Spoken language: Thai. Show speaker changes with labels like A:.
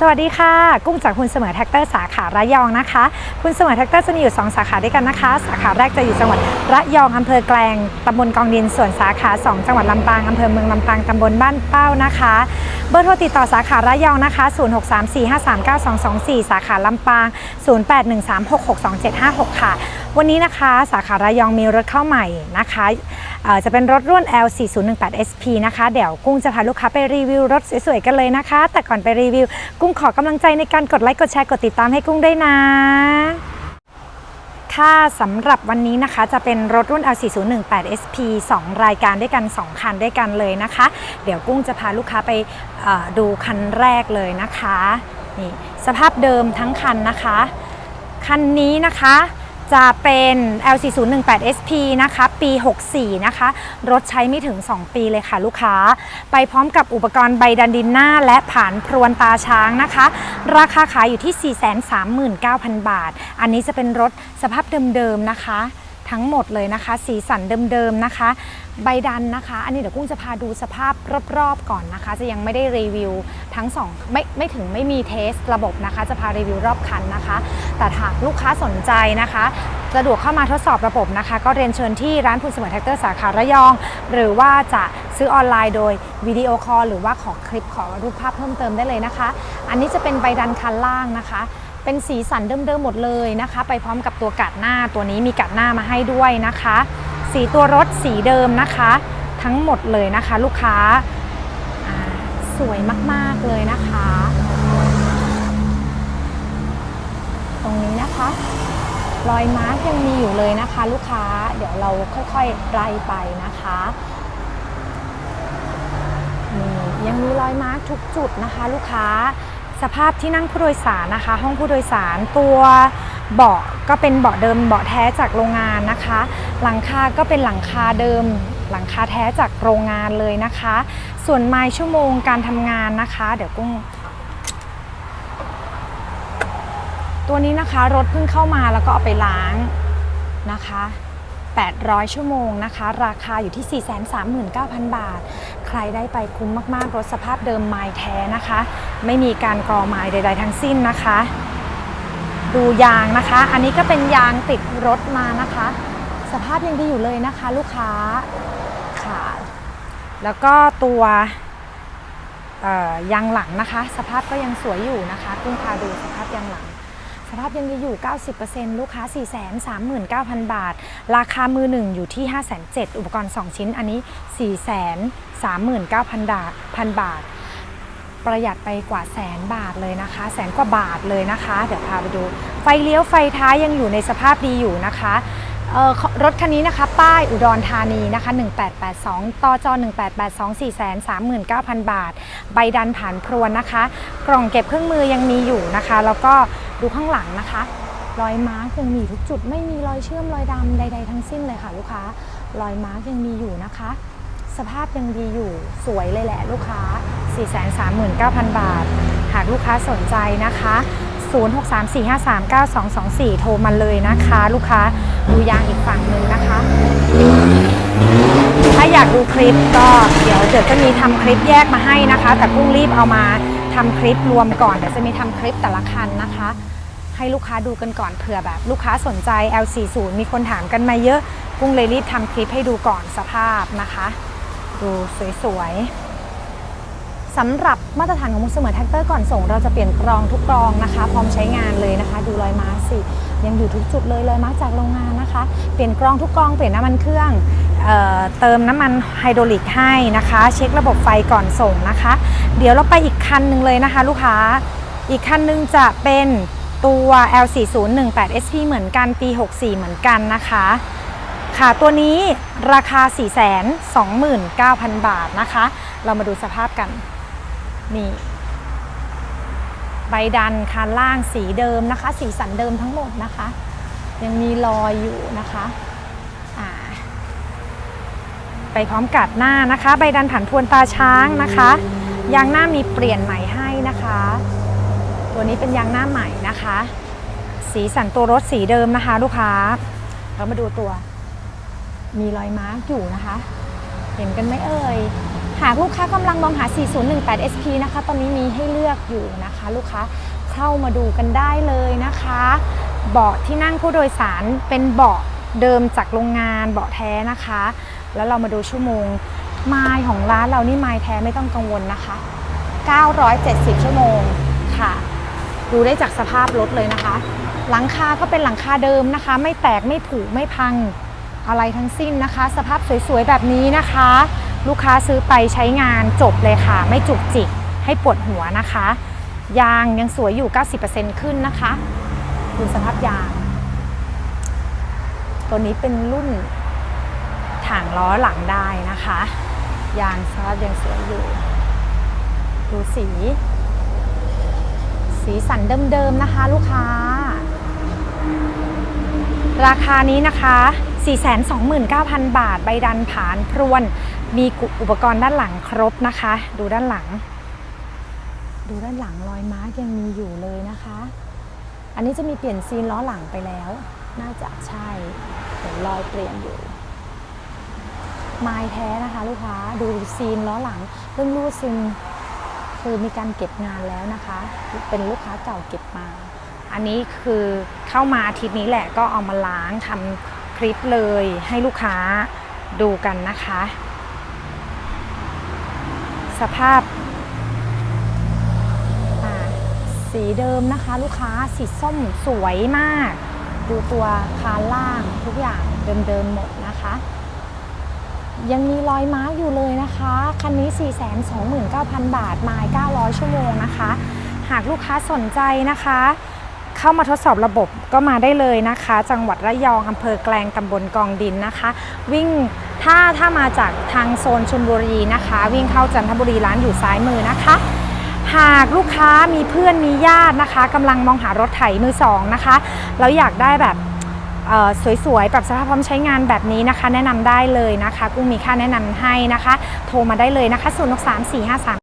A: สวัสดีค่ะ กุ้งจากคุณเสมอแท็กเตอร์สาขาระยองนะคะ คุณเสมอแท็กเตอร์จะมีอยู่ 2 สาขาด้วยกันนะคะ สาขาแรกจะอยู่จังหวัดระยองอำเภอแกลงตำบลกองดิน ส่วนสาขา 2 จังหวัดลำปางอำเภอเมืองลำปางตำบลบ้านเป้านะคะ บอร์โทรติดต่อสาขาระยองนะคะ 0634539224 สาขาลำปาง 0813662756 ค่ะ วันนี้นะคะสาขาระยองมีรถเข้าใหม่นะคะเอ่อจะเป็นรถรุ่น L4018SP นะคะ เดี๋ยวกุ้งจะพาลูกค้าไปรีวิวรถสวยๆกันเลยนะคะ แต่ก่อนไปรีวิว กุ้งขอกำลังใจในการกดไลค์ กดแชร์ กดติดตามให้กุ้งด้วยนะ ค่าสำหรับวันนี้นะคะจะเป็นรถรุ่น L4018SP 2 รายการด้วยกัน 2 คันด้วยกันเลยนะคะ เดี๋ยวกุ้งจะพาลูกค้าไปดูคันแรกเลยนะคะนี่สภาพเดิมทั้งคันนะคะ คันนี้นะคะ จะเป็น L4018SP นะคะ ปี 64 นะคะ รถใช้ไม่ถึง 2 ปีเลยค่ะลูกค้า ไปพร้อมกับอุปกรณ์ใบดันดินหน้า และผานพรวนตาช้างนะคะ ราคาขายอยู่ที่ 439,000 บาท อันนี้จะเป็นรถสภาพเดิมๆนะคะ ทั้งหมดเลยนะคะ สีสันเดิมๆนะคะ ใบดันนะคะ อันนี้เดี๋ยวกุ้งจะพาดูสภาพรอบๆก่อนนะคะ จะยังไม่ได้รีวิวทั้งสองไม่ไม่ถึงไม่มีเทสระบบนะคะ จะพารีวิวรอบคันนะคะ แต่หากลูกค้าสนใจนะคะสะดวกเข้ามาทดสอบระบบนะคะ ก็เรียนเชิญที่ร้านพูนเสมอแท็กเตอร์สาขาระยอง หรือว่าจะซื้อออนไลน์โดยวิดีโอคอลหรือว่าขอคลิปขอรูปภาพเพิ่มเติมได้เลยนะคะ อันนี้จะเป็นใบดันคันล่างนะคะ เป็นสีสันเดิมๆหมดเลยนะคะ ไปพร้อมกับตัวกัดหน้าตัวนี้มีกัดหน้ามาให้ด้วยนะคะ สีตัวรถสีเดิมนะคะ ทั้งหมดเลยนะคะ ลูกค้าสวยมากๆเลยนะคะ ตรงนี้นะคะ รอยมาร์กยังมีอยู่เลยนะคะ ลูกค้าเดี๋ยวเราค่อยๆไล่ไปนะคะนี่ยังมีรอยมาร์กทุกจุดนะคะ ลูกค้า สภาพที่นั่งผู้โดยสารนะคะ ห้องผู้โดยสารตัวเบาะก็เป็นเบาะเดิมเบาะแท้จากโรงงานนะคะ หลังคาก็เป็นหลังคาเดิม หลังคาแท้จากโรงงานเลยนะคะ ส่วนไมล์ชั่วโมงการทำงานนะคะ เดี๋ยวกุ้งตัวนี้นะคะรถเพิ่งเข้ามาแล้วก็เอาไปล้างนะคะ 800 ชั่วโมงนะคะ ราคาอยู่ที่ 439,000 บาท รได้ไปคุ้มมากๆ รถสภาพเดิมไม้แท้นะคะ ไม่มีการกรอไม้ใด ๆ ทั้งสิ้นนะคะ ดูยางนะคะ อันนี้ก็เป็นยางติดรถมานะคะ สภาพยังดีอยู่เลยนะคะ ลูกค้าค่ะแล้วก็ตัวยางหลังนะคะ สภาพก็ยังสวยอยู่นะคะกุ้งพาดูสภาพยางหลัง ภาพยังดีอยู่ 90%ลูกค้า 439,000 บาท ราคามือหนึ่งอยู่ที่ 507,000 อุปกรณ์ 2 ชิ้น อันนี้ 439,000 บาทพันบาท ประหยัดไปกว่าแสนบาทเลยนะคะ แสนกว่าบาทเลยนะคะ เดี๋ยวพาไปดู ไฟเลี้ยวไฟท้ายยังอยู่ในสภาพดีอยู่นะคะ รถคันนี้นะคะ ป้ายอุดรธานีนะคะ 1882ต่อจอ1882 439,000 บาท ใบดันผ่านพรวนนะคะ กล่องเก็บเครื่องมือยังมีอยู่นะคะ แล้วก็ดูข้างหลังนะคะ รอยมาร์กยังมีทุกจุด ไม่มีรอยเชื่อมรอยดำใด ๆ ทั้งสิ้นเลยค่ะลูกค้า รอยมาร์กยังมีอยู่นะคะ สภาพยังดีอยู่ สวยเลยแหละลูกค้า 439,000 บาท หากลูกค้าสนใจนะคะ 0634539224 โทรมาเลยนะคะ ลูกค้าดูยางอีกฝั่งหนึ่งนะคะ ถ้าอยากดูคลิปก็เดี๋ยวเดี๋ยวจะมีทำคลิปแยกมาให้นะคะ แต่กุ้งรีบเอามาทำคลิปรวมก่อนเดี๋ยวจะมีทำคลิปแต่ละคันนะคะให้ลูกค้าดูกันก่อนเผื่อแบบ ลูกค้าสนใจ L40 มีคนถามกันมาเยอะ กุ้งเลยรีบทำคลิปให้ดูก่อนสภาพนะคะ ดูสวยๆ สำหรับมาตรฐานของมุกเสมอแท็กเตอร์ก่อนส่ง เราจะเปลี่ยนกรองทุกกรองนะคะ พร้อมใช้งานเลยนะคะ ดูรอยมาสิยังอยู่ทุกจุดเลยรอยมาจากโรงงานนะคะ เปลี่ยนกรองทุกกรองเปลี่ยนน้ำมันเครื่องเออเติมน้ำมันไฮดรอลิกให้นะคะ เช็คระบบไฟก่อนส่งนะคะ เดี๋ยวเราไปอีกคันหนึ่งเลยนะคะ ลูกค้าอีกคันหนึงจะเป็นตัว L4018SP เหมือนกันปี 64 เหมือนกันนะคะค่ะตัวนี้ราคา 429,000 บาทนะคะ เรามาดูสภาพกัน นี่ ใบดันคันล่างสีเดิมนะคะ สีสันเดิมทั้งหมดนะคะ ยังมีรอยอยู่นะคะไปพร้อมกัดหน้านะคะ ใบดันผันพวนตาช้างนะคะยางหน้ามีเปลี่ยนใหม่ให้นะคะ ตัวนี้เป็นยางหน้าใหม่นะคะ สีสันตัวรถสีเดิมนะคะ ลูกค้าเรามาดูตัว มีรอยมาร์กอยู่นะคะ เห็นกันไหมเอ่ย หากลูกค้ากำลังมองหา 4018 SP นะคะ ตอนนี้มีให้เลือกอยู่นะคะ ลูกค้าเข้ามาดูกันได้เลยนะคะ เบาะที่นั่งผู้โดยสารเป็นเบาะเดิมจากโรงงานเบาะแท้นะคะ แล้วเรามาดูชั่วโมง ไมล์ของร้านเรานี่ไมล์แท้ไม่ต้องกังวลนะคะ 970 ชั่วโมงค่ะ ดูได้จากสภาพรถเลยนะคะ หลังคาก็เป็นหลังคาเดิมนะคะ ไม่แตกไม่ผุไม่พังอะไรทั้งสิ้นนะคะ สภาพสวยๆแบบนี้นะคะ ลูกค้าซื้อไปใช้งานจบเลยค่ะ ไม่จุกจิกให้ปวดหัวนะคะ ยางยังสวยอยู่ 90%ขึ้นนะคะ ดูสภาพยาง ตัวนี้เป็นรุ่นถังล้อหลังได้นะคะ ยางสภาพยังสวยอยู่ ดูสี สีสันเดิมๆนะคะ ลูกค้า ราคานี้นะคะ 429,000 บาท ใบดันผานพรวน มีอุปกรณ์ด้านหลังครบนะคะ ดูด้านหลัง ดูด้านหลังรอยมาร์กยังมีอยู่เลยนะคะ อันนี้จะมีเปลี่ยนซีนล้อหลังไปแล้ว น่าจะใช่เห็นรอยเปลี่ยนอยู่ไม้แท้นะคะลูกค้าดูซีนล้อหลังเรื่องรูดซึมคือมีการเก็บงานแล้วนะคะ เป็นลูกค้าเก่าเก็บมา อันนี้คือเข้ามาอาทิตย์นี้แหละก็เอามาล้างทำคลิปเลยให้ลูกค้าดูกันนะคะ สภาพสีเดิมนะคะ ลูกค้าสีส้มสวยมาก ดูตัวคานล่างทุกอย่างเดิมๆหมดนะคะ ยังมีรอยม้าอยู่เลยนะคะ คันนี้ 429,000 บาทมาย900 ชั่วโมงนะคะ หากลูกค้าสนใจนะคะ เข้ามาทดสอบระบบก็มาได้เลยนะคะ จังหวัดระยองอำเภอแกลงตำบลกองดินนะคะ วิ่งถ้าถ้ามาจากทางโซนชลบุรีนะคะ วิ่งเข้าจันทบุรีร้านอยู่ซ้ายมือนะคะ หากลูกค้ามีเพื่อนมีญาตินะคะกำลังมองหารถไถมือสองนะคะแล้วอยากได้แบบสวยๆแบบสภาพพร้อมใช้งานแบบนี้นะคะ แนะนำได้เลยนะคะ กุ้งมีค่าแนะนำให้นะคะ โทรมาได้เลยนะคะ0 6 3 4 5 3